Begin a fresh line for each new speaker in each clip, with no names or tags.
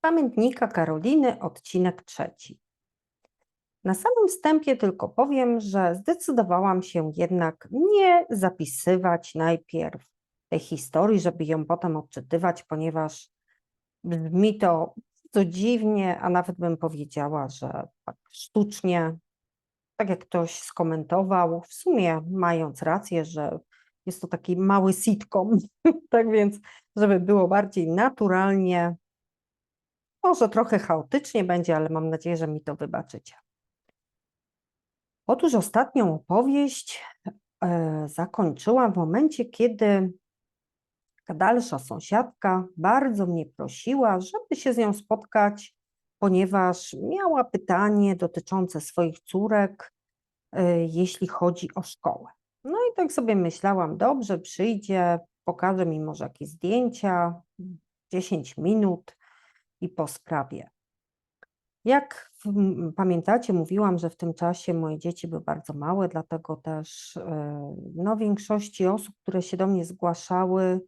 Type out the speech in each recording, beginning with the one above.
Pamiętnika Karoliny, odcinek trzeci. Na samym wstępie tylko powiem, że zdecydowałam się jednak nie zapisywać najpierw tej historii, żeby ją potem odczytywać, ponieważ brzmi to bardzo dziwnie, a nawet bym powiedziała, że tak sztucznie, tak jak ktoś skomentował, w sumie mając rację, że jest to taki mały sitcom, tak więc, żeby było bardziej naturalnie, może trochę chaotycznie będzie, ale mam nadzieję, że mi to wybaczycie. Otóż ostatnią opowieść e, zakończyłam w momencie, kiedy dalsza sąsiadka bardzo mnie prosiła, żeby się z nią spotkać, ponieważ miała pytanie dotyczące swoich córek, e, jeśli chodzi o szkołę. No i tak sobie myślałam, dobrze, przyjdzie, pokaże mi może jakieś zdjęcia, 10 minut i po sprawie. Jak pamiętacie, mówiłam, że w tym czasie moje dzieci były bardzo małe, dlatego też e, no, większości osób, które się do mnie zgłaszały,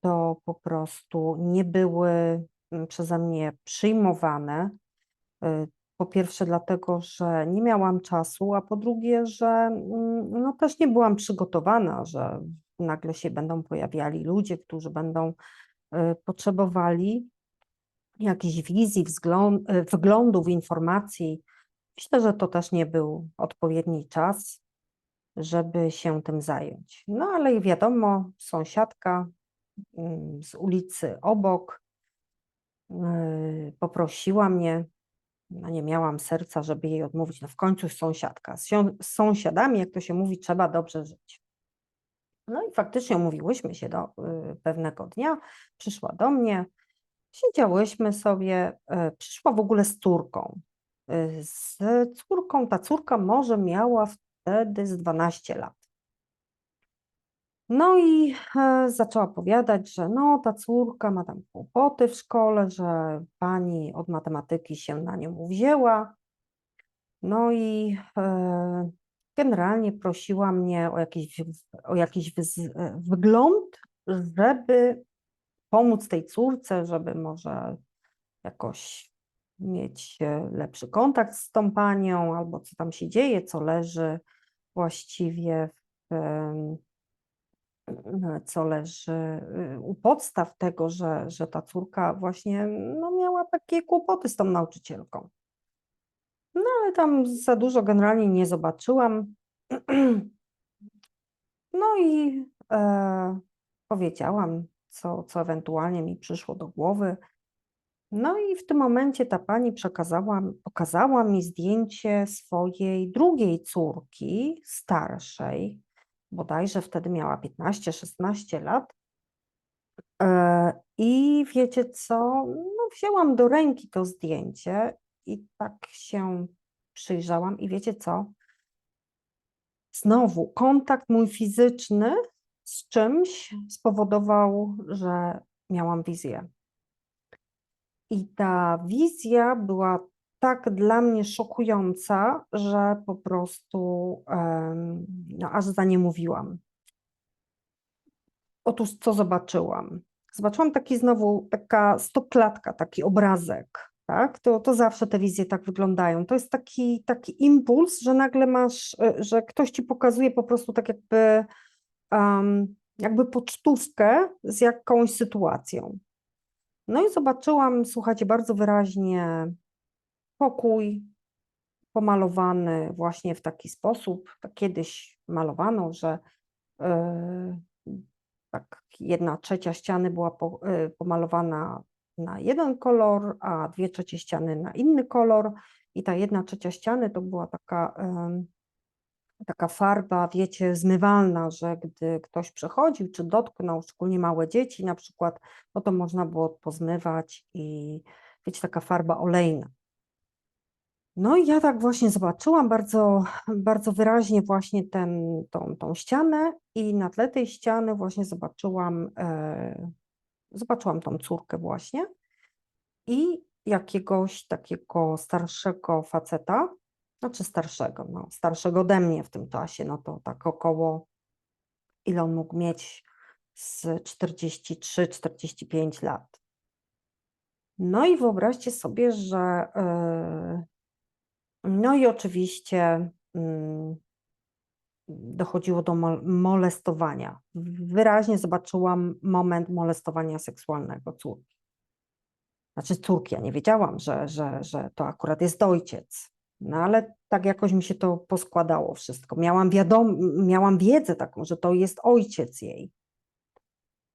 to po prostu nie były przeze mnie przyjmowane. E, po pierwsze, dlatego, że nie miałam czasu, a po drugie, że no, też nie byłam przygotowana, że nagle się będą pojawiali ludzie, którzy będą e, potrzebowali jakichś wizji, e, wyglądów, informacji. Myślę, że to też nie był odpowiedni czas, żeby się tym zająć. No ale wiadomo, sąsiadka mm, z ulicy obok e, poprosiła mnie, no nie miałam serca, żeby jej odmówić. No w końcu sąsiadka. Z, sąsiadami, jak to się mówi, trzeba dobrze żyć. No i faktycznie umówiłyśmy się do y, pewnego dnia. Przyszła do mnie, Siedziałyśmy sobie, e, przyszła w ogóle z córką. E, z córką, ta córka może miała wtedy z 12 lat. No i e, zaczęła opowiadać, że no ta córka ma tam kłopoty w szkole, że pani od matematyki się na nią uwzięła. No i generalnie prosiła mnie o jakiś, o jakiś wygląd, żeby pomóc tej córce, żeby może jakoś mieć e, lepszy kontakt z tą panią, albo co tam się dzieje, co leży właściwie w, co leży y, u podstaw tego, że, że ta córka właśnie no, miała takie kłopoty z tą nauczycielką. No ale tam za dużo generalnie nie zobaczyłam. No i e, powiedziałam co, co ewentualnie mi przyszło do głowy. No i w tym momencie ta pani przekazała, pokazała mi zdjęcie swojej drugiej córki, starszej, bodajże wtedy miała 15-16 lat. E, I wiecie co? No, wzięłam do ręki to zdjęcie i tak się przyjrzałam, i wiecie co? Znowu kontakt mój fizyczny z czymś spowodował, że miałam wizję. I ta wizja była tak dla mnie szokująca, że po prostu no, aż za nie mówiłam. Otóż co zobaczyłam? Zobaczyłam taki znowu, taka stoklatka, taki obrazek, tak? To, to zawsze te wizje tak wyglądają. To jest taki, taki impuls, że nagle masz, e, że ktoś ci pokazuje po prostu tak jakby um, jakby pocztówkę z jakąś sytuacją. No i zobaczyłam, słuchajcie, bardzo wyraźnie pokój pomalowany właśnie w taki sposób. Tak kiedyś malowano, że yy, tak jedna trzecia ściany była po, yy, pomalowana na jeden kolor, a dwie trzecie ściany na inny kolor. I ta jedna trzecia ściany to była taka yy, taka farba, wiecie, zmywalna, że gdy ktoś przechodził czy dotknął, szczególnie małe dzieci na przykład, no to można było pozmywać i wiecie, taka farba olejna. No i ja tak właśnie zobaczyłam bardzo, bardzo wyraźnie właśnie ten, tą, tą ścianę i na tle tej ściany właśnie zobaczyłam, e, zobaczyłam tą córkę właśnie i jakiegoś takiego starszego faceta, znaczy starszego, no, starszego ode mnie w tym czasie, no to tak około, ile on mógł mieć z 43-45 lat. No i wyobraźcie sobie, że e, no i oczywiście mm, dochodziło do mol- molestowania. Wyraźnie zobaczyłam moment molestowania seksualnego córki. Znaczy córki, ja nie wiedziałam, że, że, że to akurat jest ojciec. No ale tak jakoś mi się to poskładało wszystko. Miałam, wiadom- miałam wiedzę taką, że to jest ojciec jej.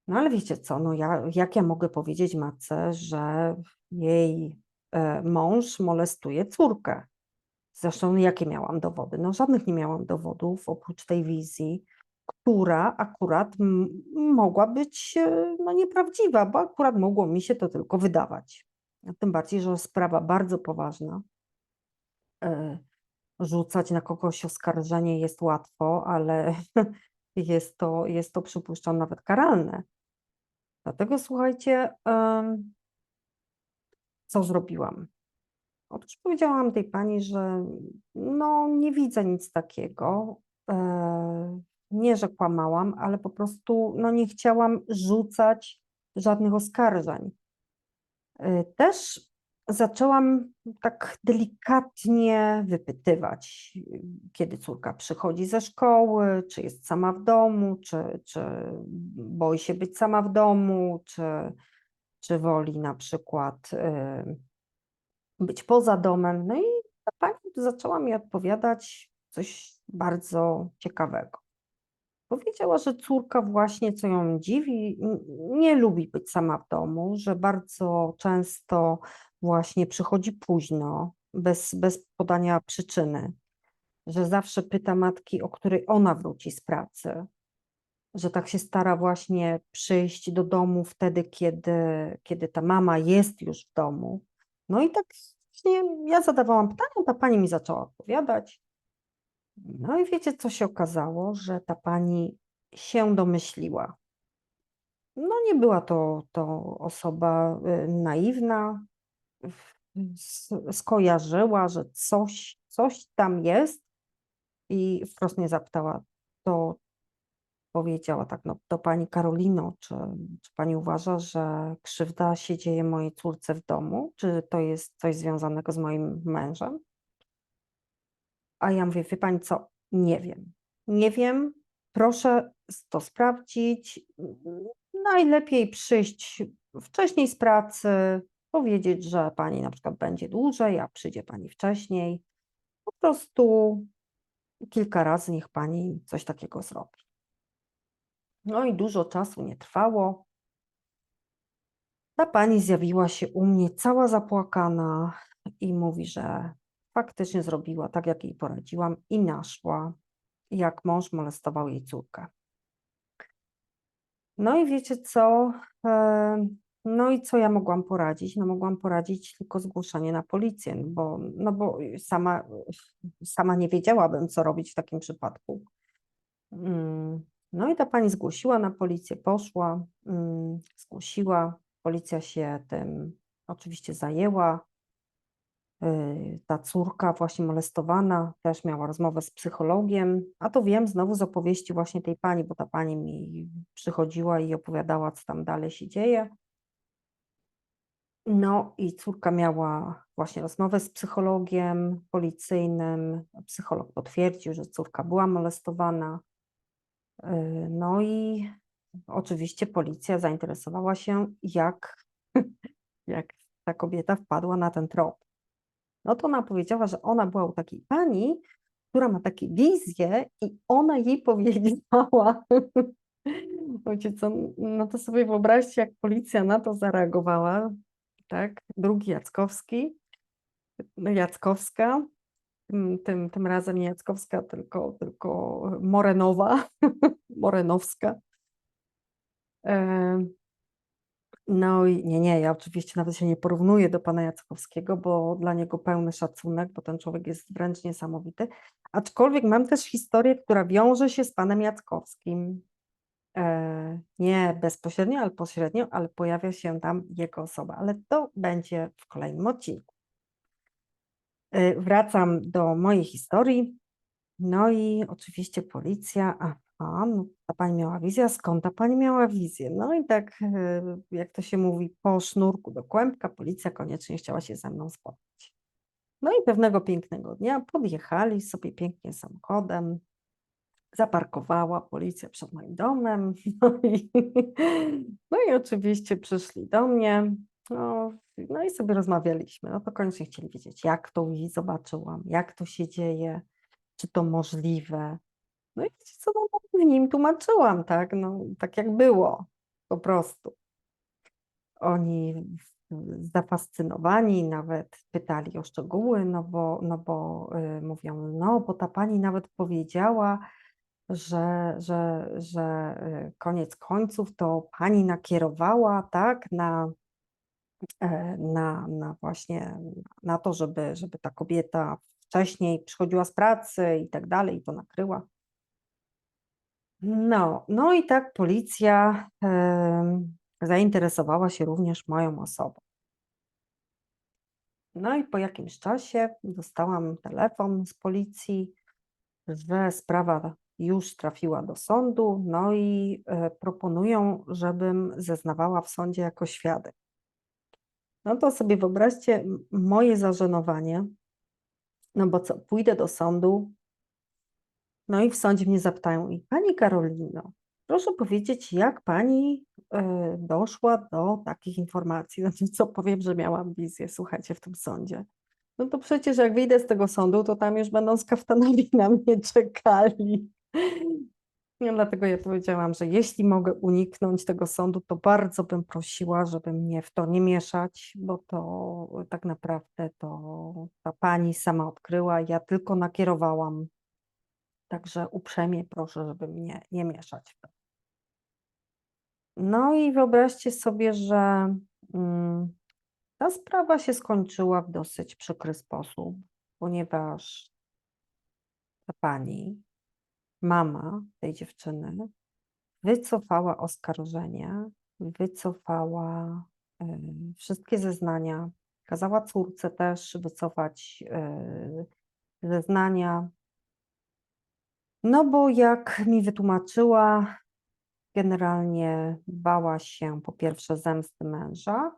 No ale wiecie co, no ja, jak ja mogę powiedzieć matce, że jej e, mąż molestuje córkę? Zresztą jakie miałam dowody? No żadnych nie miałam dowodów oprócz tej wizji, która akurat mogła być e, no, nieprawdziwa, bo akurat mogło mi się to tylko wydawać. Tym bardziej, że sprawa bardzo poważna. E, Rzucać na kogoś oskarżenie jest łatwo, ale jest to, jest to przypuszczam nawet karalne. Dlatego słuchajcie, co zrobiłam? Otóż powiedziałam tej pani, że no nie widzę nic takiego. e, Nie, że kłamałam, ale po prostu no nie chciałam rzucać żadnych oskarżeń. E, Też zaczęłam tak delikatnie wypytywać, kiedy córka przychodzi ze szkoły, czy jest sama w domu, czy, czy boi się być sama w domu, czy, czy woli na przykład y, być poza domem. No i pani zaczęła mi odpowiadać coś bardzo ciekawego. Powiedziała, że córka właśnie, co ją dziwi, nie lubi być sama w domu, że bardzo często właśnie przychodzi późno, bez, bez podania przyczyny, że zawsze pyta matki, o której ona wróci z pracy, że tak się stara właśnie przyjść do domu wtedy, kiedy, kiedy ta mama jest już w domu. No i tak właśnie ja zadawałam pytania, ta pani mi zaczęła odpowiadać. No i wiecie, co się okazało, że ta pani się domyśliła. No nie była to, to osoba y, naiwna, skojarzyła, że coś, coś tam jest i wprost mnie zapytała, to powiedziała tak, no to pani Karolino, czy, czy pani uważa, że krzywda się dzieje mojej córce w domu? Czy to jest coś związanego z moim mężem? A ja mówię, wie pani co, nie wiem. Nie wiem, proszę to sprawdzić. Najlepiej przyjść wcześniej z pracy, powiedzieć, że pani na przykład będzie dłużej, a przyjdzie pani wcześniej. Po prostu kilka razy niech pani coś takiego zrobi. No i dużo czasu nie trwało. Ta pani zjawiła się u mnie cała zapłakana i mówi, że faktycznie zrobiła tak, jak jej poradziłam i naszła, jak mąż molestował jej córkę. No i wiecie co? No i co ja mogłam poradzić? No mogłam poradzić tylko zgłoszenie na policję, bo, no bo sama, sama nie wiedziałabym, co robić w takim przypadku. Mm, No i ta pani zgłosiła na policję, poszła, mm, zgłosiła, policja się tym oczywiście zajęła. Y, Ta córka właśnie molestowana też miała rozmowę z psychologiem, a to wiem znowu z opowieści właśnie tej pani, bo ta pani mi przychodziła i opowiadała, co tam dalej się dzieje. No i córka miała właśnie rozmowę z psychologiem policyjnym. Psycholog potwierdził, że córka była molestowana. Y, No i oczywiście policja zainteresowała się, jak, jak ta kobieta wpadła na ten trop. No to ona powiedziała, że ona była u takiej pani, która ma takie wizje i ona jej powiedziała. Wiecie co, no to sobie wyobraźcie, jak policja na to zareagowała, tak? Drugi Jackowski, no Jackowska, tym, tym, razem nie Jackowska, tylko, tylko Morenowa, Morenowska. E, No i nie, nie, ja oczywiście nawet się nie porównuję do pana Jackowskiego, bo dla niego pełny szacunek, bo ten człowiek jest wręcz niesamowity. Aczkolwiek mam też historię, która wiąże się z panem Jackowskim. E, nie bezpośrednio, ale pośrednio, ale pojawia się tam jego osoba, ale to będzie w kolejnym odcinku. E, Wracam do mojej historii. No i oczywiście policja, a no ta pani miała wizję, skąd ta pani miała wizję? No i tak, e, jak to się mówi, po sznurku do kłębka, policja koniecznie chciała się ze mną spotkać. No i pewnego pięknego dnia podjechali sobie pięknie samochodem, zaparkowała policja przed moim domem, no i, no i oczywiście przyszli do mnie, no, no i sobie rozmawialiśmy. No to koniecznie chcieli wiedzieć, jak to i zobaczyłam, jak to się dzieje, czy to możliwe. No i co, no, w nim tłumaczyłam, tak, no tak jak było, po prostu. Oni zafascynowani nawet pytali o szczegóły, no bo, no bo y, mówią, no bo ta pani nawet powiedziała, że, że, że y, koniec końców to pani nakierowała, tak, na, e, na, na właśnie na to, żeby, żeby ta kobieta wcześniej przychodziła z pracy i tak dalej, i to nakryła. No, no i tak policja em, zainteresowała się również moją osobą. No i po jakimś czasie dostałam telefon z policji, że sprawa już trafiła do sądu, no i e, proponują, żebym zeznawała w sądzie jako świadek. No to sobie wyobraźcie moje zażenowanie, no bo co, pójdę do sądu, no i w sądzie mnie zapytają, i pani Karolino, proszę powiedzieć, jak pani e, doszła do takich informacji? Znaczy, co powiem, że miałam wizję, słuchajcie, w tym sądzie. No to przecież jak wyjdę z tego sądu, to tam już będą z kaftanami na mnie czekali. No dlatego ja powiedziałam, że jeśli mogę uniknąć tego sądu, to bardzo bym prosiła, żeby mnie w to nie mieszać, bo to tak naprawdę to ta pani sama odkryła, ja tylko nakierowałam. Także uprzejmie proszę, żeby mnie nie mieszać w to. No i wyobraźcie sobie, że mm, ta sprawa się skończyła w dosyć przykry sposób, ponieważ ta pani, mama tej dziewczyny, wycofała oskarżenie, wycofała em, wszystkie zeznania, kazała córce też wycofać e, zeznania. No bo jak mi wytłumaczyła, generalnie bała się po pierwsze zemsty męża,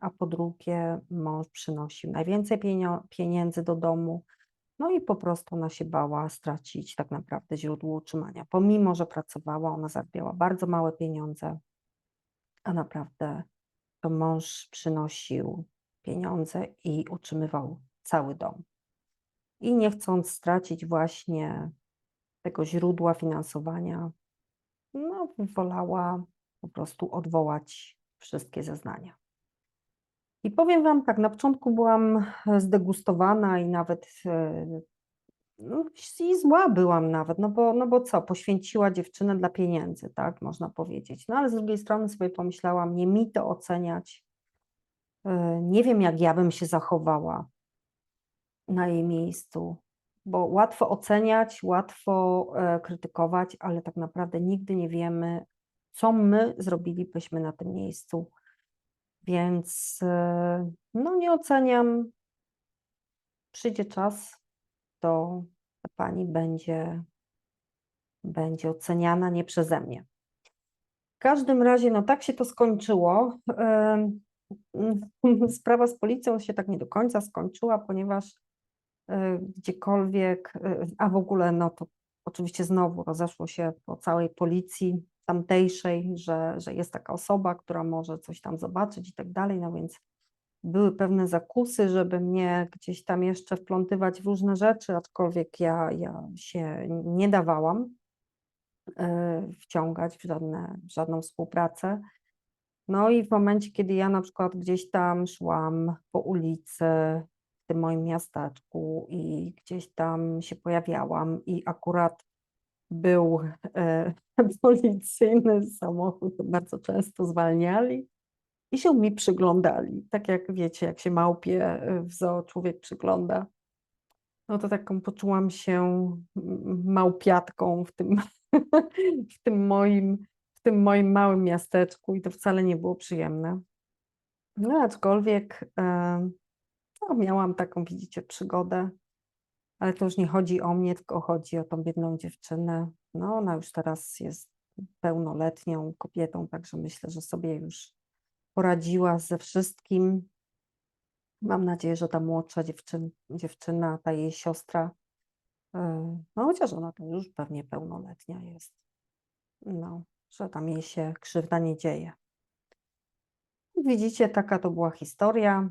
a po drugie mąż przynosił najwięcej pieniędzy do domu. No i po prostu ona się bała stracić tak naprawdę źródło utrzymania. Pomimo, że pracowała, ona zarabiała bardzo małe pieniądze, a naprawdę to mąż przynosił pieniądze i utrzymywał cały dom. I nie chcąc stracić właśnie tego źródła finansowania, no, wolała po prostu odwołać wszystkie zeznania. I powiem Wam tak, na początku byłam e, zdegustowana i nawet e, no, i zła byłam nawet, no bo, no bo co, poświęciła dziewczynę dla pieniędzy, tak, można powiedzieć. No ale z drugiej strony sobie pomyślałam, nie mi to oceniać. E, Nie wiem, jak ja bym się zachowała na jej miejscu, bo łatwo oceniać, łatwo krytykować, ale tak naprawdę nigdy nie wiemy, co my zrobilibyśmy na tym miejscu. Więc e, no nie oceniam. Przyjdzie czas, to pani będzie, będzie oceniana nie przeze mnie. W każdym razie, no tak się to skończyło. Sprawa z policją się tak nie do końca skończyła, ponieważ e, gdziekolwiek, e, a w ogóle no to oczywiście znowu rozeszło się po całej policji tamtejszej, że, że jest taka osoba, która może coś tam zobaczyć i tak dalej, no więc były pewne zakusy, żeby mnie gdzieś tam jeszcze wplątywać w różne rzeczy, aczkolwiek ja, ja się nie dawałam e, wciągać w, żadne, w żadną współpracę. No i w momencie, kiedy ja na przykład gdzieś tam szłam po ulicy w tym moim miasteczku i gdzieś tam się pojawiałam i akurat był e, policyjny samochód, bardzo często zwalniali i się mi przyglądali. Tak jak wiecie, jak się małpie e, w zoo człowiek przygląda. No to taką poczułam się m- małpiatką w tym, w tym moim, w tym moim małym miasteczku i to wcale nie było przyjemne. No aczkolwiek e, no, miałam taką, widzicie, przygodę Ale to już nie chodzi o mnie, tylko chodzi o tą biedną dziewczynę. No, ona już teraz jest pełnoletnią kobietą, także myślę, że sobie już poradziła ze wszystkim. Mam nadzieję, że ta młodsza dziewczyn, dziewczyna, ta jej siostra, yy, no chociaż ona to już pewnie pełnoletnia jest, no, że tam jej się krzywda nie dzieje. Widzicie, taka to była historia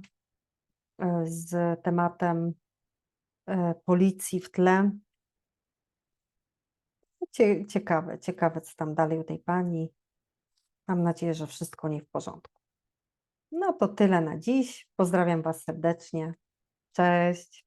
yy, z tematem policji w tle. Cie, ciekawe, ciekawe, co tam dalej u tej pani. Mam nadzieję, że wszystko nie w porządku. No to tyle na dziś. Pozdrawiam Was serdecznie. Cześć.